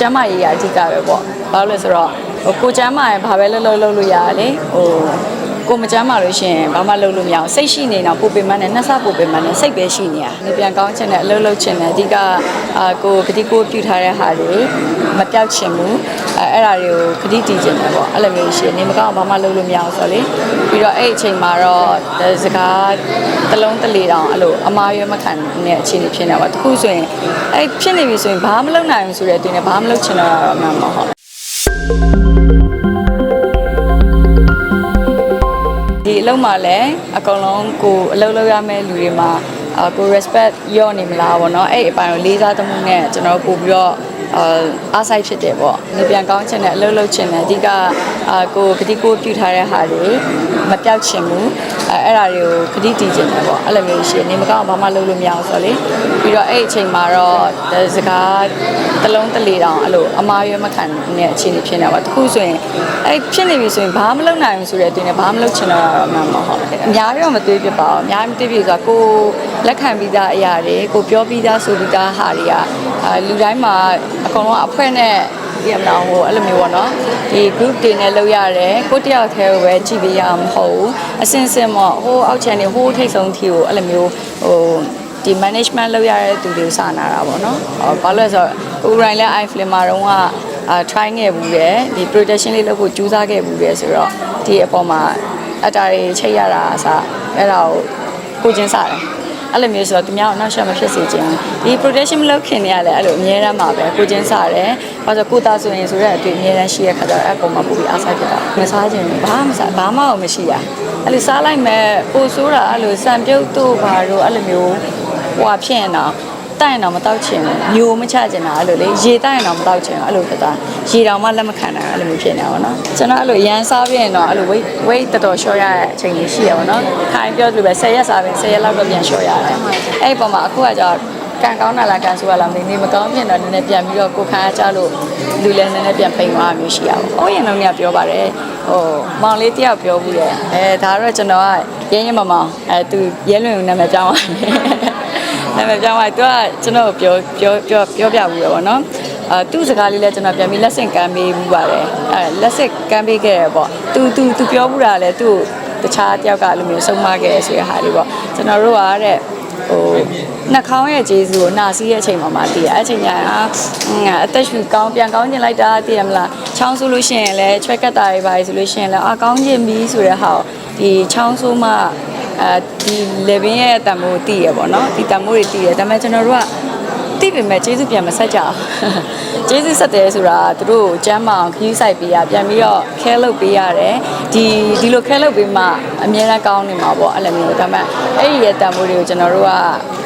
ကျမ်းမာရေးရအဓိကပဲပေါ့ဘာလို့လဲဆိုတော့ဟိုကိုကျမ်းမာရင်ဘာပဲလုပ်လုပ်လုပ်လို့ရတယ်လေဟို ကိုမကျမ်းမာလို့ရှိရင်ဘာမှလုပ်လို့မရအောင်စိတ်ရှိနေတော့ပိုပင်မနဲ့နှစ်ဆပိုပင်မနဲ့စိတ်ပဲရှိနေရနေပြန်ကောင်းချင်တဲ့အလုပ်လုပ်ချင်တယ်အဓိကအာကိုဂတိကိုပြုထားတဲ့ဟာတွေမပြောက်ချင်ဘူးအဲအဲ့ဒါတွေကိုဂတိတည်ချင်တယ်ပေါ့အဲ့လိုမျိုးရှိရင်နေမကောင်းဘာမှလုပ်လို့မရအောင်ဆိုတော့လေပြီးတော့အဲ့အချိန်မှာတော့စကားတစ်လုံးတစ်လေတောင်အဲ့လိုအမားရွယ်မခံတဲ့အခြေအနေဖြစ်နေပါတခုဆိုရင်အဲ့ဖြစ်နေပြီဆိုရင်ဘာမှမလုပ်နိုင်ဘူးဆိုတဲ့အတင်းနဲ့ဘာမှမလုပ်ချင်တော့တာတော့မှမဟုတ်ဒီ လုံးမှာလည်းအကောင်လုံးကိုအလုပ်လုပ်ရမယ့်လူတွေမှာအာကို respect ရော့နေမလားဗောနော်အဲ့အပိုင်းကိုလေးစားသမှုနဲ့ကျွန်တော်ပို့ပြီးတော့ အာအားဆိုင်ဖြစ်တယ်ပေါ့နေပြန်ကောင်းချင်တဲ့အလုပ်လုပ်ချင်တယ်အဓိကအာကိုဂတိကိုပြုထားတဲ့ဟာတွေမပြောက်ချင်ဘူးအဲအဲ့ဒါတွေကိုဂတိတည်ချင်တယ်ပေါ့အဲ့လိုမျိုးရှိရင်နေမကောင်းဘာမှလုပ်လို့မရအောင်ဆိုတော့လေပြီးတော့အဲ့အချိန်မှာတော့စကားတစ်လုံးတစ်လေတောင်အဲ့လိုအမားရွယ်မခံတဲ့အခြေအနေဖြစ်နေပါတခုဆိုရင်အဲ့ဖြစ်နေပြီဆိုရင်ဘာမှမလုပ်နိုင်ဘူးဆိုတဲ့အတင်းနဲ့ဘာမှမလုပ်ချင်တော့တာမှမဟုတ်ဘူးအများကြီးတော့မတွေးပြပါဘူးအများကြီးမတွေးပြဆိုတာကိုလက်ခံပြီးသားအရာတွေကိုပြောပြီးသားဆိုပြီးသားဟာတွေကအာလူတိုင်းမှာအ ကုန်လုံးအဖွဲ့နဲ့ဒီအမလားဟိုအဲ့လိုမျိုးပေါ့နော်ဒီ group တွေနဲ့လုပ်ရတယ်ကိုတယောက်တည်းကိုပဲကြည့်ပေးရမှာမဟုတ်ဘူးအစင်စင်ပေါ့ဟိုအောက်ချန်နေဟိုထိတ်ဆုံးထီကိုအဲ့လိုမျိုးဟိုဒီ management လုပ်ရတဲ့သူတွေကိုစာနာတာပေါ့နော်ဟောဘာလို့လဲဆိုတော့ကိုရိုင်းလဲ iFlame မှာတော့ကအာ try ခဲ့ဘူးတယ်ဒီ protection လေးလုပ်ဖို့ကြိုးစားခဲ့ဘူးတယ်ဆိုတော့ဒီအပေါ်မှာအတားတွေချိတ်ရတာအစားအဲ့ဒါကိုကိုချင်းစားတယ် အဲ့လိုမျိုးဆိုတော့သူများကိုနောက်ဆက်မဖြစ်စေချင်ဘူးဒီ protection မလုပ်ခင်နေရလဲအဲ့လိုအများရမ်းမှာပဲကိုချင်းစားတယ်ဘာလို့ကိုသားဆိုရင်ဆိုတဲ့အတွေ့အများရမ်းရှိရခါကျတော့အဲ့ပုံမှာပိုပြီးအားစားဖြစ်တာမစားချင်ဘူးဘာမှမစားဘာမှမရှိရအဲ့လိုစားလိုက်မဲ့ပိုဆိုးတာအဲ့လိုစံပြုတ်တို့ဘာတို့အဲ့လိုမျိုးဟွာဖြစ်ရင်တော့ တိုင်တော့မတောက်ချင်ဘူးမျိုးမချချင်တာအဲ့လိုလေရေတိုင်တော့မတောက်ချင်ဘူးအဲ့လိုဖြစ်တာရေတောင်မှလက်မခံနိုင်အဲ့လိုမျိုးဖြစ်နေတာပေါ့နော်ကျွန်တော်အဲ့လိုရန်စားပြရင်တော့အဲ့လို weight weight တော်တော် short ရတဲ့အချိန်ကြီးရှိရပါတော့ခိုင်ပြောသလိုပဲ10ရက်စားပြီး10ရက်လောက်တော့ပြန် short ရတယ်အဲ့ဒီပုံမှာအခုကကြောကန်ကောင်းတာလားကန်ဆိုးရလားမသိနေမကောင်းဖြစ်တော့နည်းနည်းပြန်ပြီးတော့ကိုခါကြလို့လူလည်းနည်းနည်းပြန်ပိန်သွားမျိုးရှိရပါဘူး။ဟိုရင်လုံးကပြောပါတယ်ဟိုမောင်လေးတယောက်ပြောဘူးရဲ့အဲဒါတော့ကျွန်တော်ကရင်းရင်းမမောင်အဲသူရဲလွင်နာမည်ပြောင်းသွားတယ် နာမည်ပြောင်းသွားသူကကျွန်တော်ပြောပြောပြောပြောပြဘူးပဲပေါ့နော်အာသူ့စကားလေးလည်းကျွန်တော်ပြန်ပြီးလက်ဆင့်ကမ်းပေးဘူးပါတယ်အဲလက်ဆင့်ကမ်းပေးခဲ့ရပေါ့သူသူသူပြောဘူးတာလည်းသူ့တခြားတယောက်ကအဲ့လိုမျိုးဆုံးမခဲ့ဆိုရဟာလေးပေါ့ကျွန်တော်တို့ကတဲ့ဟိုနှာခေါင်းရဲ့ဂျေဇူကိုနာစီးရဲ့အချိန်မှာမှတည်ရအဲ့အချိန်ညာအသက်ရှူကောင်းပြန်ကောင်းကျင်လိုက်တာတည်ရမလားချောင်းဆိုလို့ရှိရင်လည်းချွဲကတ်တာတွေပါဆိုလို့ရှိရင်လည်းအာကောင်းကျင်ပြီဆိုတဲ့ဟာကိုဒီချောင်းဆိုးမှ အဲဒီ living ရဲ့တန်ဖိုးတည်ရပေါ့နော်ဒီတန်ဖိုးတွေတည်ရဒါပေမဲ့ကျွန်တော်တို့ကသိပေမဲ့ကျေးဇူးပြန်မဆက်ကြအောင်ကျေးဇူးဆက်တယ်ဆိုတာသူတို့ကိုကျမ်းမအောင်ခီးဆိုင်ပေးရပြန်ပြီးတော့ခဲလုပ်ပေးရတယ်ဒီဒီလိုခဲလုပ်ပေးမှအများအားကောင်းနေမှာပေါ့အဲ့လိုမျိုးဒါပေမဲ့အဲ့ဒီရဲ့တန်ဖိုးတွေကိုကျွန်တော်တို့ကဒီ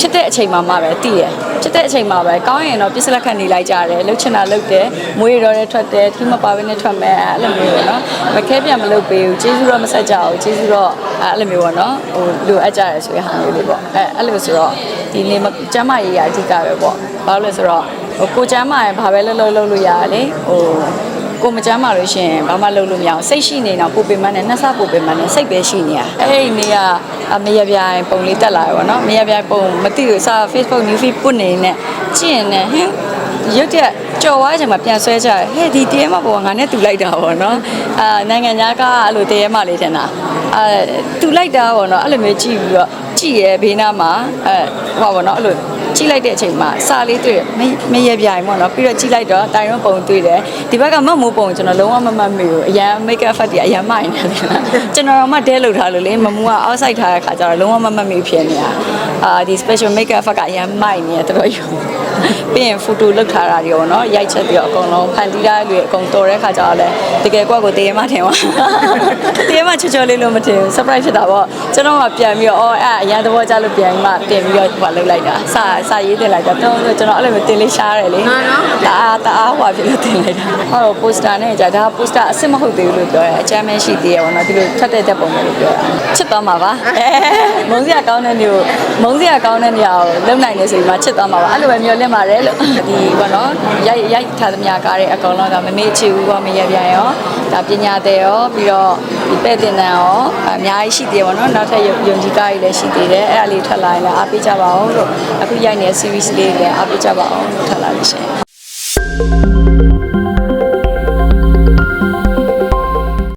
ဖြစ်တဲ့အချိန်မှမှပဲတည်ရဖြစ်တဲ့အချိန်မှပဲကောင်းရင်တော့ပြစ်စလက်ခံနေလိုက်ကြတယ်လှုပ်ချင်တာလှုပ်တယ်မွေးရော်နဲ့ထွက်တယ်ထီးမပါဘဲနဲ့ထွက်မယ်အဲ့လိုမျိုးပေါ့နော်မခဲပြန်မလုပ်ပေးဘူးကျေးဇူးတော့မဆက်ကြဘူးကျေးဇူးတော့အဲ့လိုမျိုးပေါ့နော်ဟိုလိုအပ်ကြတယ်ဆိုရဟာမျိုးလေးပေါ့အဲ့အဲ့လိုဆိုတော့ဒီနေ့ကျမ်းမာရေးရအဓိကပဲပေါ့ဘာလို့လဲဆိုတော့ဟိုကိုကျမ်းမာရင်ဘာပဲလုပ်လုပ်လုပ်လို့ရတယ်လေဟို ကိုမချမ်းပါလို့ရှိရင်ဘာမှလုပ်လို့မရအောင်စိတ်ရှိနေတော့ပိုပင်မနဲ့နှစ်ဆပိုပင်မနဲ့စိတ်ပဲရှိနေရအဲ့ဒီနေ့ကအမရပြိုင်ပုံလေးတက်လာရပါတော့မရပြိုင်ပုံမသိဘူးစာ Facebook new feed ပုတ်နေနဲ့ကြည့်ရင်လည်းဟင်းရုပ်ရက်ကြော်သွားချိန်မှာပြန်ဆွဲကြတယ်ဟဲ့ဒီတဲမပေါ်ငါနဲ့တူလိုက်တာပေါ့နော်အာနိုင်ငံသားကအဲ့လိုတဲမလေးထင်တာအာတူလိုက်တာပေါ့နော်အဲ့လိုမျိုးကြည့်ပြီးတော့ကြည့်ရဲဘေးနားမှာအဲဟောပါတော့အဲ့လို ကြည့်လိုက်တဲ့အချိန်မှာစာလေးတွေ့မမရပြိုင်ပေါ့နော်ပြီးတော့ကြည့်လိုက်တော့တိုင်ရွန်းပုံတွေ့တယ်ဒီဘက်ကမတ်မိုးပုံကျွန်တော်လုံးဝမမတ်မိဘူးအရန် make up effect တွေအရန်မိုက်နေတယ်ကျွန်တော်တော့မှတဲလောက်ထားလို့လေမမူက outside ထားတဲ့ခါကျတော့လုံးဝမမတ်မိဖြစ်နေတာအာဒီ special make up effect ကအရန်မိုက်နေတယ်တော်တော်ယူပြီးရင် photo လောက်ထားတာတွေပေါ့နော်ရိုက်ချက်ပြီးတော့အကုန်လုံးဖန်တီးထားတွေအကုန်တော်တဲ့ခါကျတော့လေတကယ်ကွက်ကိုတေးမထင်ပါတေးမချောချောလေးလို့မထင်ဘူး surprise ဖြစ်တာပေါ့ကျွန်တော်ကပြန်ပြီးတော့အော်အဲ့အရန်သဘောကျလို့ပြန်ပြီးမှတင်ပြီးတော့ဟိုလုပ်လိုက်တာစာစာရေးတင်လိုက်တာတော့ကျွန်တော်အဲ့လိုမျိုးတင်လေးရှားတယ်လေတအားတအားဟွာဖြစ်လို့တင်လိုက်တာဟုတ်တော့ poster နဲ့ကြာဒါ poster အစ်စ်မဟုတ်သေးဘူးလို့ပြောတယ်အချမ်းမဲရှိသေးရပါတော့ဒီလိုထပ်တဲ့တက်ပုံပဲလို့ပြောတာချစ်သွားမှာပါမုံစရာကောင်းတဲ့နေကိုမုံစရာကောင်းတဲ့နေရာကိုလုံနိုင်နေဆိုပြီးမှချစ်သွားမှာပါအဲ့လိုပဲမျှော်လင့်ပါတယ်လို့ဒီပေါ့နော်ရိုက်ရိုက်ထားသမျှကားတဲ့အကောင်လောကမမေ့ချီဘူးပေါ့မရပြန်ရော ဒါပညာတဲ့ရောပြီးတော့ဒီပဲ့တင်တန်ရောအများကြီးရှိသေးတယ်ပေါ့နော်နောက်ထပ်ယုံကြည်ကားကြီးလည်းရှိသေးတယ်အဲ့ဒါလေးထွက်လာရင်လည်းအားပေးကြပါအောင်လို့အခုရိုက်နေတဲ့ series လေးလည်းအားပေးကြပါအောင်လို့ထပ်လာလို့ရှိရင်။